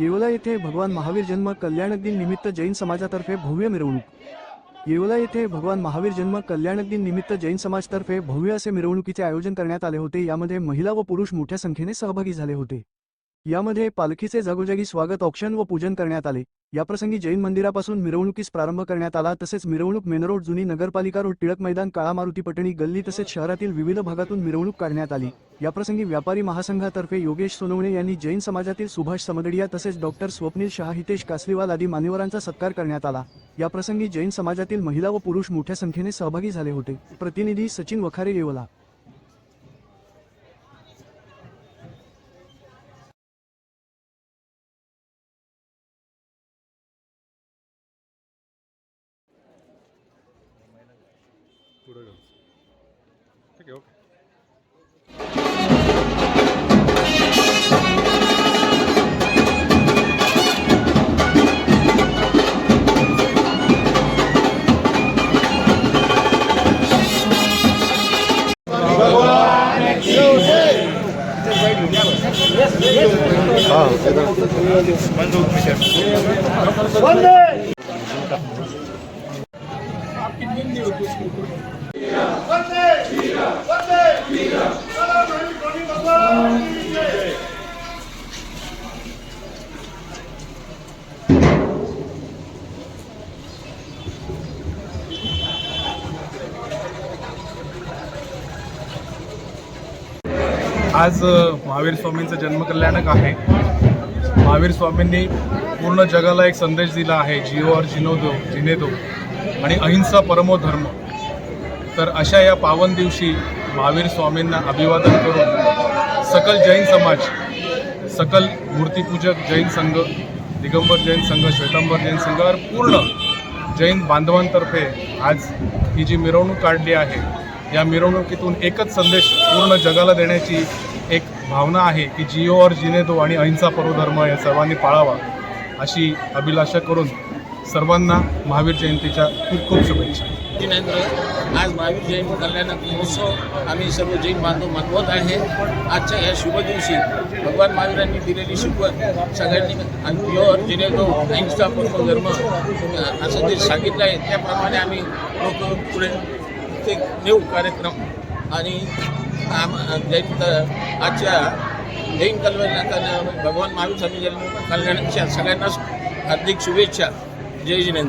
येवला येथे भगवान महावीर जन्म कल्याणक दिन निमित्त जैन समाजातर्फे भव्य मिरवणूक. येवला येथे भगवान महावीर जन्म कल्याणक दिन निमित्त जैन समाजतर्फे भव्य असे मिरवणुकीचे आयोजन करण्यात आले होते. यामध्ये महिला व पुरुष मोठ्या संख्येने सहभागी झाले होते. यामध्ये पालखीचे जागोजागी स्वागत औक्षण व पूजन करण्यात आले. याप्रसंगी जैन मंदिरापासून मिरवणुकीस प्रारंभ करण्यात आला. तसेच मिरवणूक मेनरोड जुनी नगरपालिका रोड टिळक मैदान काळा मारुती पटणी गल्ली तसेच शहरातील विविध भागातून मिरवणूक काढण्यात आली. याप्रसंगी व्यापारी महासंघातर्फे योगेश सोनवणे यांनी जैन समाजातील सुभाष समदडिया तसेच डॉक्टर स्वप्नील शहा हितेश कासलीवाल आदी मान्यवरांचा सत्कार करण्यात आला. याप्रसंगी जैन समाजातील महिला व पुरुष मोठ्या संख्येने सहभागी झाले होते. प्रतिनिधी सचिन वखारे येवला. पुढे जाऊ ठीक आहे ओके आज महावीर स्वामींचं जन्मकल्याणक आहे. महावीर स्वामींनी पूर्ण जगाला एक संदेश दिला आहे जिओ और जिनो दो जिने दो आणि अहिंसा परमो धर्म. तर अशा या पावन दिवशी महावीर स्वामींना अभिवादन करून सकल जैन समाज सकल मूर्तीपूजक जैन संघ दिगंबर जैन संघ श्वेतांबर जैन संघ पूर्ण जैन बांधवांतर्फे आज ही जी मिरवणूक काढली आहे या मिरवणुकीतून एकच संदेश पूर्ण जगाला देण्याची एक भावना आहे की जिओ और जिने दो आणि अहिंसा पर्वधर्म या सर्वांनी पाळावा अशी अभिलाषा करून सर्वांना महावीर जयंतीच्या खूप खूप शुभेच्छा. आज महावीर जयंती कल्याण महोत्सव आम्ही सर्व जैन बांधव मानवत आहे. आजच्या या शुभ दिवशी भगवान महावीरांनी दिलेली शिकवण सगळ्यांनी प्युअर जिनेतो अहिंसा पूर्व धर्म असं जे सांगितलं आहे त्याप्रमाणे आम्ही लोक पुढे ते नेऊ कार्यक्रम. आणि आम जैन आजच्या जैन कल्याण भगवान महावीर स्वामी जन्म कल्याणाच्या सगळ्यांना हार्दिक शुभेच्छा. जय जिनेंद्र